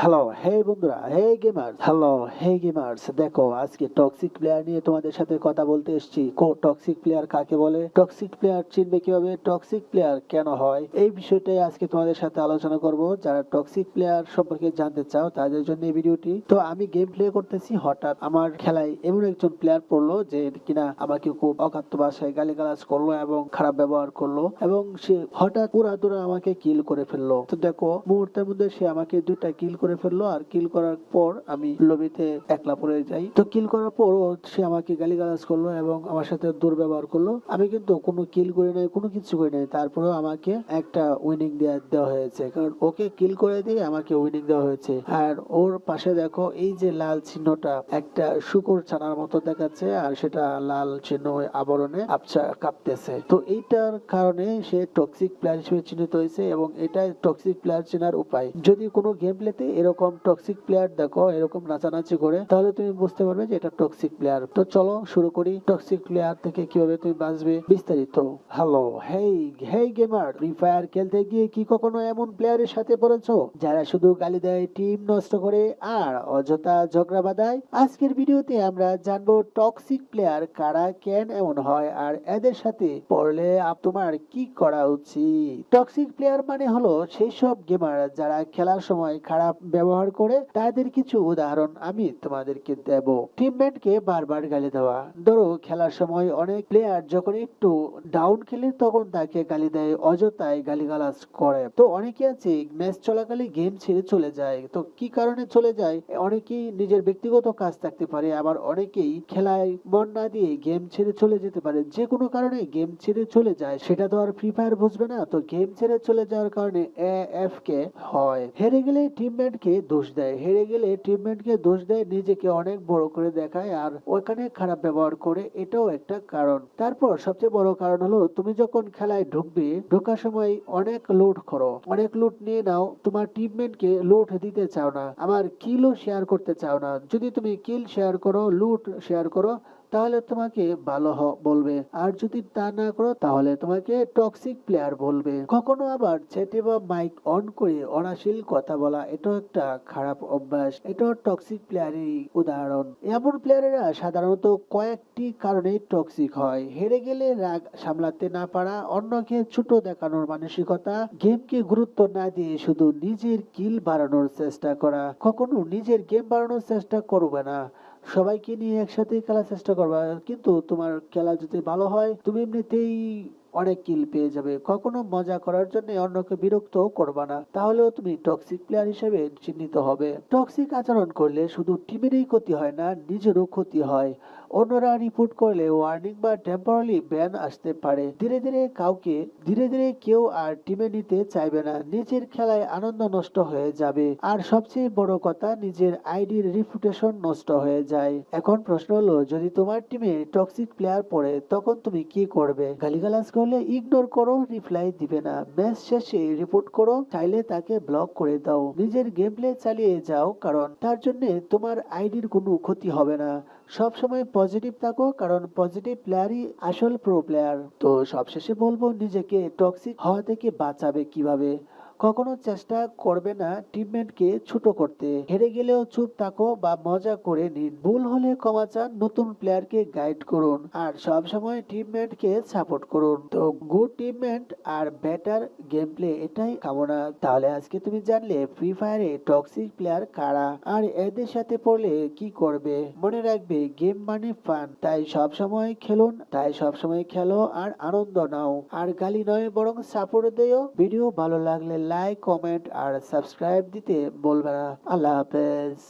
Hello hey বন্ধুরা hey gamers hello hey gamers দেখো, আজকে টক্সিক প্লেয়ার নিয়ে তোমাদের সাথে কথা বলতে এসেছি। টক্সিক প্লেয়ার কাকে বলে? টক্সিক প্লেয়ার চিনবে কীভাবে? টক্সিক প্লেয়ার কেন হয়? এই বিষয়টাই আজকে তোমাদের সাথে আলোচনা করব। যারা টক্সিক প্লেয়ার সম্পর্কে জানতে চাও, তাদের জন্য এই ভিডিওটি। তো আমি গেম প্লে করতেছি, হঠাৎ আমার খেলায় এমন একজন প্লেয়ার পড়ল যে কিনা আমাকে খুব অকাত্য ভাষায় গালিগালাজ করল এবং খারাপ ব্যবহার করল এবং সে হঠাৎ পুরা দূরা আমাকে কিল করে ফেলল। তো দেখো, মুহূর্তের মধ্যে সে আমাকে দুইটা কিল করে ফেলল আর কিল করার পর আমি লবিতে একলা পড়ে যাই। তো কিল করার পর ও সে আমাকে গালিগালাজ করল এবং আমার সাথে দুর্ব্যবহার করল। আমি কিন্তু কোনো কিল করি নাই, কোনো কিছু করি নাই। তারপরেও আমাকে একটা উইনিং দেওয়া দেওয়া হয়েছে। কারণ ওকে কিল করে দিয়ে আমাকে উইনিং দেওয়া হয়েছে। আর ওর পাশে দেখো এই যে লাল চিহ্নটা, একটা শুকুর ছানার মতো দেখাচ্ছে আর সেটা লাল চিহ্ন আবরণে আবছা কাঁপতেছে। তো এইটার কারণে সে টক্সিক প্লেয়ার হিসেবে চিহ্নিত হয়েছে এবং এটাই টক্সিক প্লেয়ার চেনার উপায়। যদি কোনো গেম প্লেতে এরকম টক্সিক প্লেয়ার দেখো, এরকম নাচানাচি করে, তাহলে তুমি বুঝতে পারবে যে এটা টক্সিক প্লেয়ার তো চলো শুরু করি টক্সিক প্লেয়ার থেকে কীভাবে তুমি বাঁচবে বিস্তারিত। Hello hey hey gamer free fire খেলতে গিয়ে কি কখনো এমন প্লেয়ারের সাথে পড়েছো? যারা শুধু গালি দেয় টিম নষ্ট করে, আর অযথা ঝগড়া বাঁধায়? আজকের ভিডিওতে আমরা জানব টক্সিক প্লেয়ার কারা, কেন এমন হয়, আর এদের সাথে পড়লে তোমার কি করা উচিত? টক্সিক প্লেয়ার মানে হলো সেই সব গেমার যারা খেলার সময় খারাপ ব্যবহার করে তাদের কিছু উদাহরণ আমি তোমাদেরকে দেব। টিমমেটকে বারবার গালি দেওয়া। ধরো, খেলার সময় অনেক প্লেয়ার যখন একটু ডাউন খেলে তখন তাকে গালি দেয়, অযথায় গালিগালাজ করে। তো অনেকে আছে ম্যাচ চলাকালে গেম ছেড়ে চলে যায়। তো কি কারণে চলে যায়? অনেকেই নিজের ব্যক্তিগত কাজ থাকতে পারে, আবার অনেকেই খেলায় মন না দিয়ে গেম ছেড়ে চলে যেতে পারে। যে কোনো কারণে গেম ছেড়ে চলে যায়, সেটা তো আর ফ্রি ফায়ার বুঝবে না। তো গেম ছেড়ে চলে যাওয়ার কারণে এ এফ কে হয়। হেরে গেলে টিমমেটকে দোষ দেয়। হেরে গেলে টিমমেটকে দোষ দেয়, নিজেকে অনেক বড় করে দেখায় আর ওখানে খারাপ ব্যবহার করে, এটাও একটা কারণ। তারপর সবচেয়ে বড় কারণ হলো, তুমি যখন খেলায় ঢুকবে, ঢোকার সময় অনেক লুট করো। অনেক লুট নিয়ে নাও, তোমার টিমমেটকে লুট দিতে চাও না। আমার কিলও শেয়ার করতে চাও না। যদি তুমি কিল শেয়ার করো লুট শেয়ার করো তাহলে তোমাকে ভালো হ- বলবে। আর যদি তা না করো, তাহলে তোমাকে টক্সিক প্লেয়ার বলবে। কখনো আবার চ্যাটে বা মাইক অন করে অনাশীল কথা বলা, এটাও একটা খারাপ অভ্যাস। এটাও টক্সিক প্লেয়ারেরই উদাহরণ। এমন প্লেয়ারেরা সাধারণত কয়েকটি কারণে টক্সিক হয়। হেরে গেলে রাগ সামলাতে না পারা, অন্যকে ছোট দেখানোর মানসিকতা গেমকে গুরুত্ব না দিয়ে শুধু নিজের কিল বাড়ানোর চেষ্টা করা। কখনো নিজের গেম বাড়ানোর চেষ্টা করবে না। সবাইকে নিয়ে একসাথে খেলার চেষ্টা করবা। কিন্তু তোমার খেলা যদি ভালো হয়, তুমি এমনিতেই অনেক কিল পেয়ে যাবে। কখনো মজা করার জন্য অন্যকে বিরক্ত করবা না। তাহলেও তুমি টক্সিক প্লেয়ার হিসেবে চিহ্নিত হবে। টক্সিক আচরণ করলে শুধু টিমেরই ক্ষতি হয় না, নিজেরও ক্ষতি হয়। অন্যরা রিপোর্ট করলে ওয়ার্নিং বা টেম্পোরারি ব্যান আসতে পারে। ধীরে ধীরে কাউকে, ধীরে ধীরে কেউ আর টিমে নিতে চাইবে না। নিজের খেলায় আনন্দ নষ্ট হয়ে যাবে। আর সবচেয়ে বড় কথা, নিজের আইডির রিপুটেশন নষ্ট হয়ে যায়। এখন প্রশ্ন হলো, যদি তোমার টিমে টক্সিক প্লেয়ার পড়ে, তখন তুমি কি করবে? গালিগালাজ করলে ইগনোর করো রিপ্লাই দিবে না। ম্যাচ শেষে রিপোর্ট করো, চাইলে তাকে ব্লক করে দাও। নিজের গেম প্লে চালিয়ে যাও, কারণ তার জন্য তোমার আইডির কোনো ক্ষতি হবে না। সব সময় পজিটিভ থাকো, কারণ পজিটিভ প্লেয়ারই আসল প্রো প্লেয়ার তো সবশেষে বলব, নিজেকে টক্সিক হওয়া থেকে বাঁচাবে কীভাবে? কখনো চেষ্টা করবে না টিমমেটকে ছোট করতে। হেরে গেলেও চুপ থাকো বা মজা করে নিন। ভুল হলে ক্ষমা চান, নতুন প্লেয়ারকে গাইড করুন আর সব সময় টিমমেটকে সাপোর্ট করুন। তো গুড টিমমেট আর বেটার গেম প্লে এটাই কামনা। তাহলে আজকে তুমি জানলে ফ্রি ফায়ারে টক্সিক প্লেয়ার কারা আর এদের সাথে পড়লে কি করবে? মনে রাখবে গেম মানে ফান তাই সব সময় খেলুন, তাই সব সময় খেলো আর আনন্দ নাও। আর গালি নয়, বরং সাপোর্ট দিও ভিডিও ভালো লাগলে লাইক কমেন্ট আর সাবস্ক্রাইব দিতে বলবে না। আল্লাহ হাফেজ।